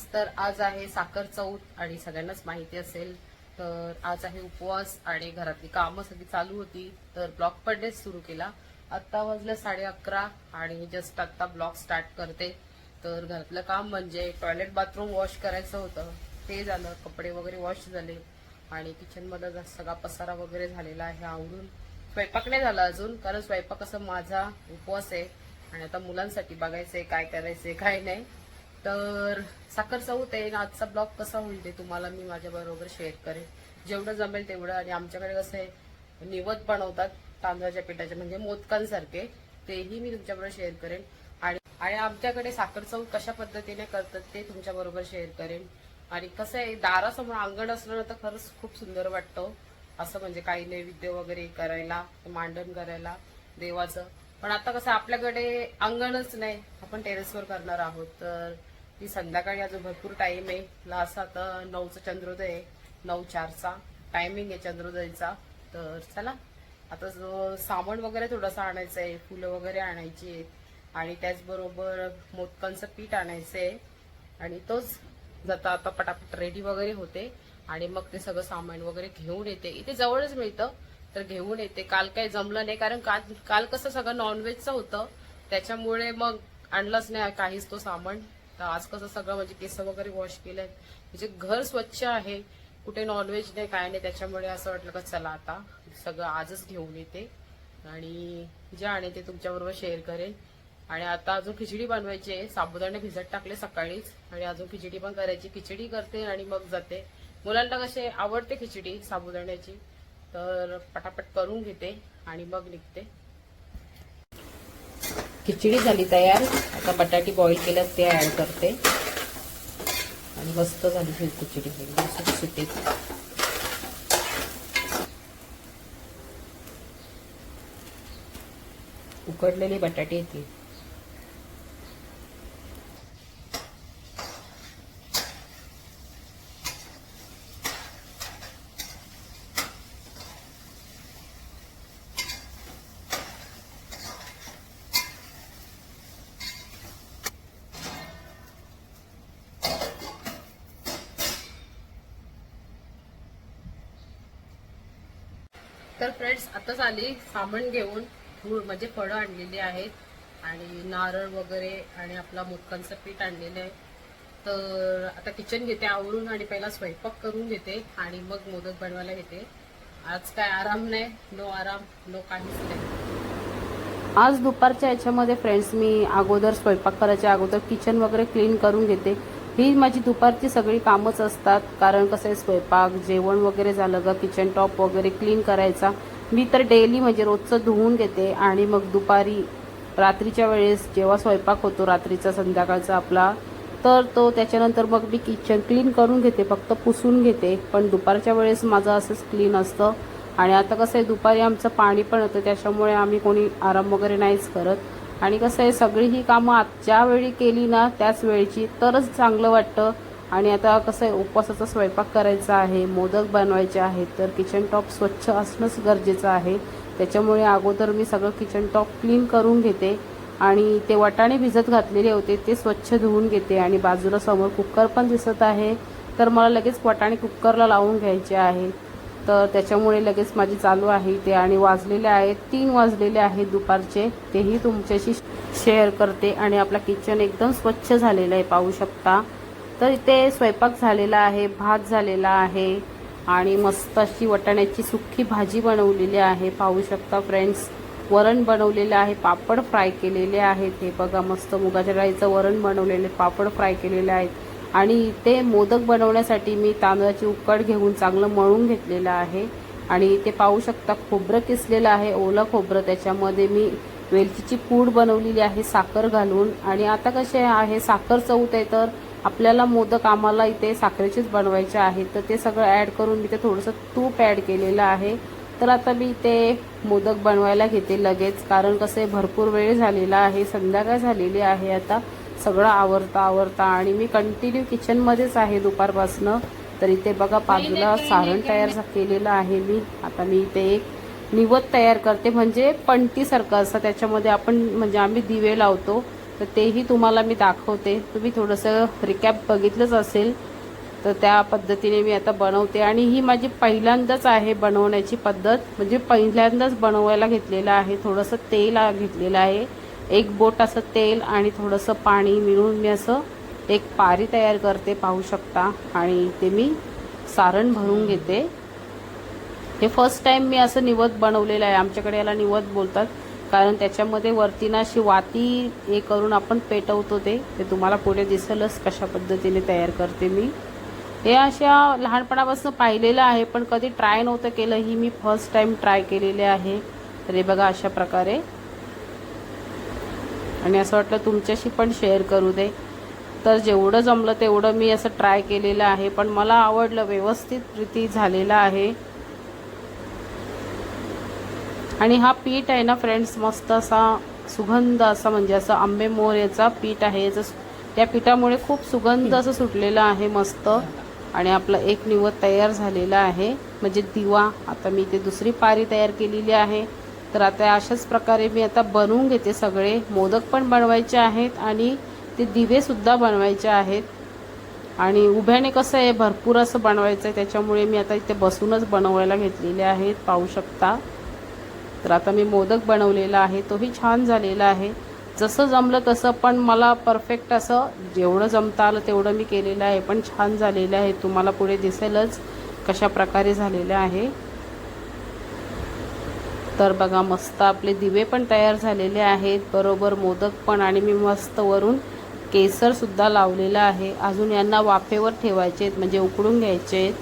Friends तर आज आहे साखर चौथ आणि सगळ्यांनाच माहिती असेल. तर आज आहे उपवास आणि घरातली कामं सगळी चालू होती तर ब्लॉग पर डेच सुरू केला. आत्ता वाजलं साडे अकरा आणि जस्ट आत्ता ब्लॉग स्टार्ट करते. तर घरातलं काम म्हणजे टॉयलेट बाथरूम वॉश करायचं होतं. ते झालं कपडे वगैरे वॉश झाले आणि किचनमध्ये सगळा पसारा वगैरे झालेला आहे आवरून. स्वयंपाक नाही झाला अजून कारण स्वयंपाक असं माझा उपवास आहे. आणि आता मुलांसाठी बघायचंय काय करायचंय काय नाही. तर साखर चौथ आहे आजचा ब्लॉग कसा होईल ते तुम्हाला मी माझ्या बरोबर शेअर करेन. जेवढं जमेल तेवढं. आणि आमच्याकडे कसं आहे निवत बनवतात तांदळाच्या पिठाचे म्हणजे मोदकांसारखे तेही मी तुमच्याबरोबर शेअर करेन. आणि आणि आमच्याकडे साखर चौथ कशा पद्धतीने करतात ते तुमच्या बरोबर शेअर करेन. आणि कसं आहे दारासमोर अंगण असलं ना तर खरंच खूप सुंदर वाटतं. असं म्हणजे काही नैवेद्य वगैरे करायला मांडण करायला देवाचं. पण आता कसं आपल्याकडे अंगणच नाही. आपण टेरेसवर करणार आहोत. तर की संध्याकाळी अजून भरपूर टाइम आहे. लास्ट आता नऊचा चंद्रोदय आहे. नऊ चारचा. टायमिंग आहे चंद्रोदयचा. तर चला. आता जो सामान वगैरे थोडंसं आणायचं आहे. फुलं वगैरे आणायची आहेत. आणि त्याचबरोबर मोदकांचं पीठ आणायचं आहे आणि तोच जाता आता पटापट रेडी वगैरे होते. आणि मग ते सगळं सामान वगैरे घेऊन येते. इथे जवळच मिळतं. तर घेऊन येते. काल काही जमलं नाही. कारण काल काल कसं सगळं नॉनव्हेजचं होतं. त्याच्यामुळे मग आणलंच नाही काहीच तो सामान. तर आज कसं सगळं म्हणजे केस वगैरे वॉश केलंय. म्हणजे घर स्वच्छ आहे कुठे नॉनव्हेज नाही काय नाही त्याच्यामुळे असं वाटलं का चला आता सगळं आजच घेऊन येते. आणि जे आणि ते तुमच्याबरोबर शेअर करेन. आणि आता अजून खिचडी बनवायची आहे. साबुदाणे भिजत टाकले सकाळीच. आणि अजून खिचडी पण करायची. खिचडी करते आणि मग जाते. मुलांना कसे आवडते खिचडी साबुदाण्याची? तर पटापट करून घेते आणि मग निघते. खिचडी झाली तयार. आता बटाटी बॉईल केल्यात ते ऍड करते. आणि मस्त झाली ही खिचडी. एकदम सुटसुटीत. उकडलेली बटाटी येते तर फ्रेंड्स आताच आली सामान घेऊन. फूळ म्हणजे फळं आणलेली आहेत. आणि नारळ वगैरे आणि आपला मोदकांचं पीठ आणलेलं आहे. तर आता किचन घेते आवरून आणि पहिला स्वयंपाक करून घेते आणि मग मोदक बनवायला घेते. आज काय आराम नाही नो आराम नो काहीच नाही. आज दुपारच्या याच्यामध्ये फ्रेंड्स मी अगोदर स्वयंपाक करायच्या अगोदर किचन वगैरे क्लीन करून घेते. ही माझी दुपारची सगळी कामच असतात. कारण कसं आहे स्वयंपाक जेवण वगैरे झालं का किचन टॉप वगैरे क्लीन करायचा. मी तर डेली म्हणजे रोजचं धुवून घेते आणि मग दुपारी रात्रीच्या वेळेस जेव्हा स्वयंपाक होतो रात्रीचा संध्याकाळचा आपला तर तो त्याच्यानंतर मग मी किचन क्लीन करून घेते फक्त पुसून घेते. पण दुपारच्या वेळेस माझं असंच क्लीन असतं. आणि आता कसं आहे दुपारी आमचं पाणी पण होतं त्याच्यामुळे आम्ही कोणी आराम वगैरे नाहीच करत. आणि कसं आहे सगळी ही कामं आजच्या वेळी केली ना त्याच वेळची तरच चांगलं वाटतं. आणि आता कसं आहे उपवासाचा स्वयंपाक करायचा आहे मोदक बनवायचे आहेत तर किचन टॉप स्वच्छ असणंच गरजेचं आहे. त्याच्यामुळे अगोदर मी सगळं किचन टॉप क्लीन करून घेते आणि ते वाटाणे भिजत घातलेले होते ते स्वच्छ धुवून घेते. आणि बाजूला समोर कुकर पण दिसत आहे तर मला लगेच वाटाणे कुकरला लावून घ्यायचे आहे. तर त्याच्यामुळे लगेच माझी चालू आहे ते आणि वाजलेले आहेत तीन वाजलेले आहेत दुपारचे. तेही तुमच्याशी शेअर करते आणि आपला किचन एकदम स्वच्छ झालेलं आहे पाहू शकता. तर इथे स्वयंपाक झालेला आहे भात झालेला आहे आणि मस्त अशी वटाण्याची सुक्की भाजी बनवलेली आहे पाहू शकता फ्रेंड्स वरण बनवलेलं आहे पापड फ्राय केलेले आहेत. हे बघा मस्त मुगाच्या डाळीचं वरण बनवलेले पापड फ्राय केलेले आहेत. आणि ते मोदक बनवण्यासाठी मी तांदळाची उकड घेऊन चांगलं मळून घेतलेलं आहे. आणि ते पाहू शकता खोबरं किसलेलं आहे ओलं खोबरं. त्याच्यामध्ये मी वेलचीची पूड बनवलेली आहे साखर घालून. आणि आता कसे आहे साखर चवत आहे तर आपल्याला मोदक आम्हाला इथे साखरेचेच बनवायचे आहे तर ते सगळं ॲड करून मी ते थोडंसं तूप ॲड केलेलं आहे. तर आता मी ते मोदक बनवायला घेते लगेच कारण कसं आहे भरपूर वेळ झालेला आहे संध्याकाळ झालेली आहे आता. सगळं आवरता आवरता आणि मी कंटिन्यू किचनमध्येच आहे दुपारपासनं. तर इथे बघा बाजूला सारण तयार केलेलं आहे मी. आता मी इथे एक निवत तयार करते. म्हणजे पणतीसारखं असतं त्याच्यामध्ये आपण म्हणजे आम्ही दिवे लावतो. तर तेही तुम्हाला मी दाखवते. तुम्ही थोडंसं रिकॅप बघितलंच असेल. तर त्या पद्धतीने मी आता बनवते. आणि ही माझी पहिल्यांदाच आहे बनवण्याची पद्धत. म्हणजे पहिल्यांदाच बनवायला घेतलेलं आहे. थोडंसं तेल घेतलेलं आहे. एक बोट असं तेल आणि थोडंसं पाणी मिळून मी असं एक पारी तयार करते पाहू शकता. आणि ते मी सारण भरून घेते. हे फर्स्ट टाईम मी असं निवत बनवलेलं आहे. आमच्याकडे याला निवत बोलतात. कारण त्याच्यामध्ये वरती ना अशी वाती हे करून आपण पेटवतो ते. ते तुम्हाला पुढे दिसेलच कशा पद्धतीने तयार करते मी. हे अशा लहानपणापासून पाहिलेलं आहे पण कधी ट्राय नव्हतं केलं. ही मी फर्स्ट टाईम ट्राय केलेले आहे. तर हे बघा अशा प्रकारे. आणि असं वाटलं तुमच्याशी पण शेअर करू दे. तर जेवढं जमलं तेवढं मी असं ट्राय केलेलं आहे. पण मला आवडलं व्यवस्थित रीती झालेलं आहे. आणि हा पीठ आहे ना फ्रेंड्स मस्त असा सुगंध असा म्हणजे असं आंबे मोर याचा पीठ आहे. याचं त्या पिठामुळे खूप सुगंध असं सुटलेलं आहे मस्त. आणि आपलं एक निवत तयार झालेला आहे. म्हणजे दिवा आता मी ते दुसरी पारी तयार केलेली आहे. तर आता अशाच प्रकारे मी आता बनवून घेते सगळे. मोदक पण बनवायचे आहेत आणि ते दिवेसुद्धा बनवायचे आहेत. आणि उभ्याने कसं आहे भरपूर असं बनवायचं आहे त्याच्यामुळे मी आता इथे बसूनच बनवायला घेतलेले आहेत पाहू शकता. तर आता मी मोदक बनवलेला आहे तोही छान झालेला आहे. जसं जमलं तसं पण मला परफेक्ट असं जेवढं जमता आलं तेवढं मी केलेलं आहे पण छान झालेलं आहे. तुम्हाला पुढे दिसेलच कशा प्रकारे झालेलं आहे. तर बघा मस्त आपले दिवे पण तयार झालेले आहेत. बरोबर मोदक पण आणि मी मस्त वरून केसरसुद्धा लावलेला लावलेलं आहे. अजून यांना वाफेवर ठेवायचे आहेत म्हणजे उकडून घ्यायचे आहेत.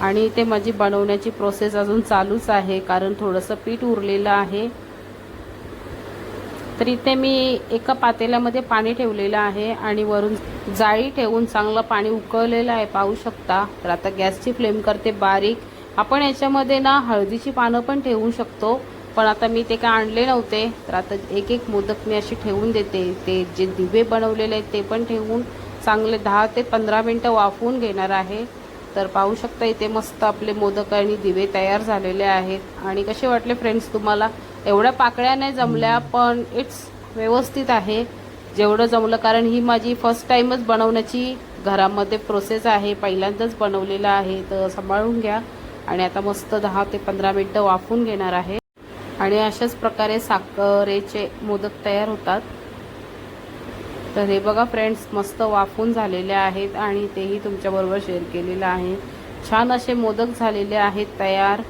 आणि ते माझी बनवण्याची प्रोसेस अजून चालूच आहे कारण थोडंसं पीठ उरलेलं आहे. तर इथे मी एका पातेल्यामध्ये पाणी ठेवलेलं आहे आणि वरून जाळी ठेवून चांगलं पाणी उकळलेलं आहे. पाहू शकता. तर आता गॅसची फ्लेम करते बारीक. आपण याच्यामध्ये ना हळदीची पानं पण ठेवू शकतो. पण आता मी ते काय आणले नव्हते. तर आता एक एक मोदक मी अशी ठेवून देते. ते जे दिवे बनवलेले आहेत ते पण ठेवून चांगले दहा ते पंधरा मिनटं वाफवून घेणार आहे. तर पाहू शकता इथे मस्त आपले मोदक आणि दिवे तयार झालेले आहेत. आणि कसे वाटले फ्रेंड्स तुम्हाला? एवढ्या पाकळ्या नाही जमल्या पण इट्स व्यवस्थित आहे. जेवढं जमलं कारण ही माझी फर्स्ट टाईमच बनवण्याची घरामध्ये प्रोसेस आहे. पहिल्यांदाच बनवलेलं आहे तर सांभाळून घ्या. आणि आता मस्त दहा ते पंधरा मिनटं वाफवून घेणार आहे. आणि अशाच प्रकारे साखरेचे मोदक तयार होतात. तर हे बघा फ्रेंड्स मस्त वाफून झालेले आहेत आणि तेही तुमच्याबरोबर शेअर केलेलं आहे. छान असे मोदक झालेले आहेत तयार.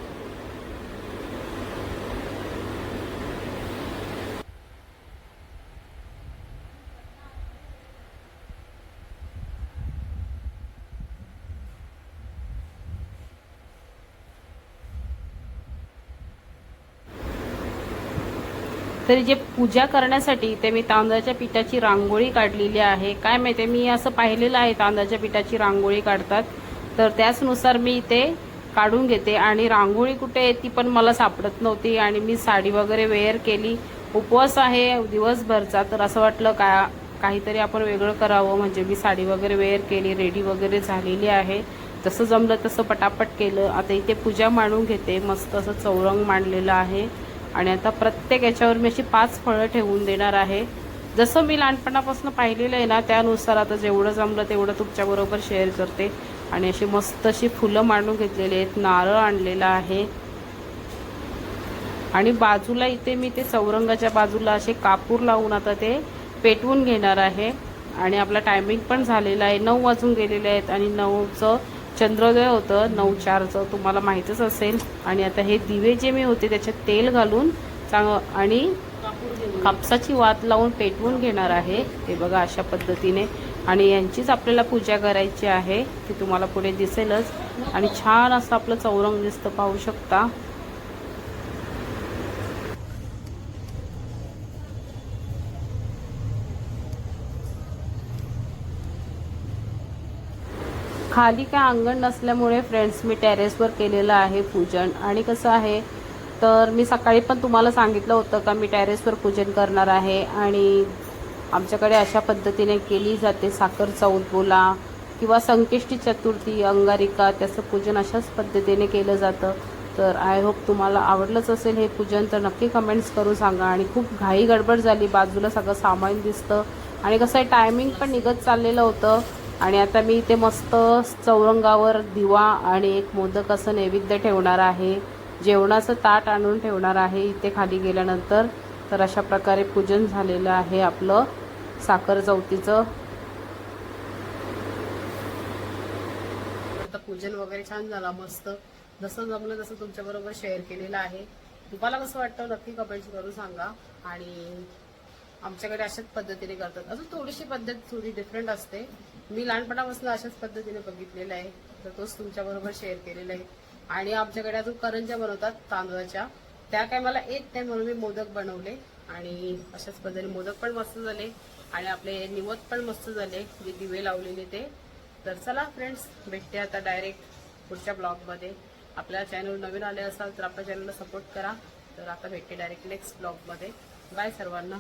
तरी जे पूजा करण्यासाठी ते मी तांदळाच्या पिठाची रांगोळी काढलेली आहे. काय माहिती मी असं पाहिलेलं आहे तांदळाच्या पिठाची रांगोळी काढतात. तर त्याचनुसार मी इथे काढून घेते आणि रांगोळी कुठे आहे ती पण मला सापडत नव्हती आणि मी साडी वगैरे वेअर केली. उपवास आहे दिवसभरचा तर असं वाटलं का काहीतरी आपण वेगळं करावं. म्हणजे मी साडी वगैरे वेअर केली रेडी वगैरे झालेली आहे. जसं जमलं तसं पटापट केलं. आता इथे पूजा मांडून घेते. मस्त असं चौरंग मांडलेलं आहे. आणि आता प्रत्येक याच्यावर मी अशी पाच फळं ठेवून देणार आहे. जसं मी लहानपणापासून पाहिलेलं आहे ना त्यानुसार आता जेवढं जमलं तेवढं तुमच्याबरोबर शेअर करते. आणि अशी मस्त अशी फुलं मांडून घेतलेली आहेत नारळ आणलेला आहे. आणि बाजूला इथे मी ते चौरंगाच्या बाजूला असे कापूर लावून आता ते पेटवून घेणार आहे. आणि आपला टायमिंग पण झालेला आहे नऊ वाजून गेलेले आहेत आणि नऊचं चंद्रोदय होतं नऊ चारचं तुम्हाला माहीतच असेल. आणि आता हे दिवे जे मी होते त्याच्यात तेल घालून चांग आणि कापसाची वात लावून पेटवून घेणार आहे. हे बघा अशा पद्धतीने. आणि यांचीच आपल्याला पूजा करायची आहे ती तुम्हाला पुढे दिसेलच. आणि छान असं आपलं चौरंग दिसतं पाहू शकता. खाली काय अंगण नसल्यामुळे फ्रेंड्स मी टेरेसवर केलेलं आहे पूजन. आणि कसं आहे तर मी सकाळी पण तुम्हाला सांगितलं होतं का मी टेरेसवर पूजन करणार आहे. आणि आमच्याकडे अशा पद्धतीने केली जाते साखर चौथ बोला किंवा संकष्टी चतुर्थी अंगारिका त्याचं पूजन अशाच पद्धतीने केलं जातं. तर आय होप तुम्हाला आवडलंच असेल हे पूजन तर नक्की कमेंट्स करून सांगा. आणि खूप घाई गडबड झाली बाजूला सगळं सामान दिसतं. आणि कसं आहे टायमिंग पण निघत चाललेलं होतं. आणि आता मी इथे मस्त चौरंगावर दिवा आणि एक मोदक असं नैवेद्य ठेवणार आहे. जेवणाचं ताट आणून ठेवणार आहे इथे खाली गेल्यानंतर. तर अशा प्रकारे पूजन झालेलं आहे आपलं साखर चौथीचं आता पूजन वगैरे छान झाला मस्त. जसं जमलं तसं तुमच्याबरोबर शेअर केलेलं आहे. तुम्हाला कसं वाटतं नक्की कमेंट्स करून सांगा. आणि आमच्याकडे अशाच पद्धतीने करतात. अजून थोडीशी पद्धत थोडी डिफरंट असते. मी लहानपणापासून अशाच पद्धतीने बघितलेलं आहे. तर तोच तुमच्या बरोबर शेअर केलेला आहे. आणि आमच्याकडे अजून करंज्या बनवतात तांदळाच्या. त्या काय मला येत नाही म्हणून मी मोदक बनवले. आणि अशाच पद्धतीने मोदक पण मस्त झाले. आणि आपले निवत पण मस्त झाले. जे दिवे लावलेले ते. तर चला फ्रेंड्स भेटते आता डायरेक्ट पुढच्या ब्लॉगमध्ये आपल्या चॅनल नवीन आले असाल तर आपल्या चॅनलला सपोर्ट करा. तर आता भेटते डायरेक्ट नेक्स्ट ब्लॉगमध्ये बाय सर्वांना.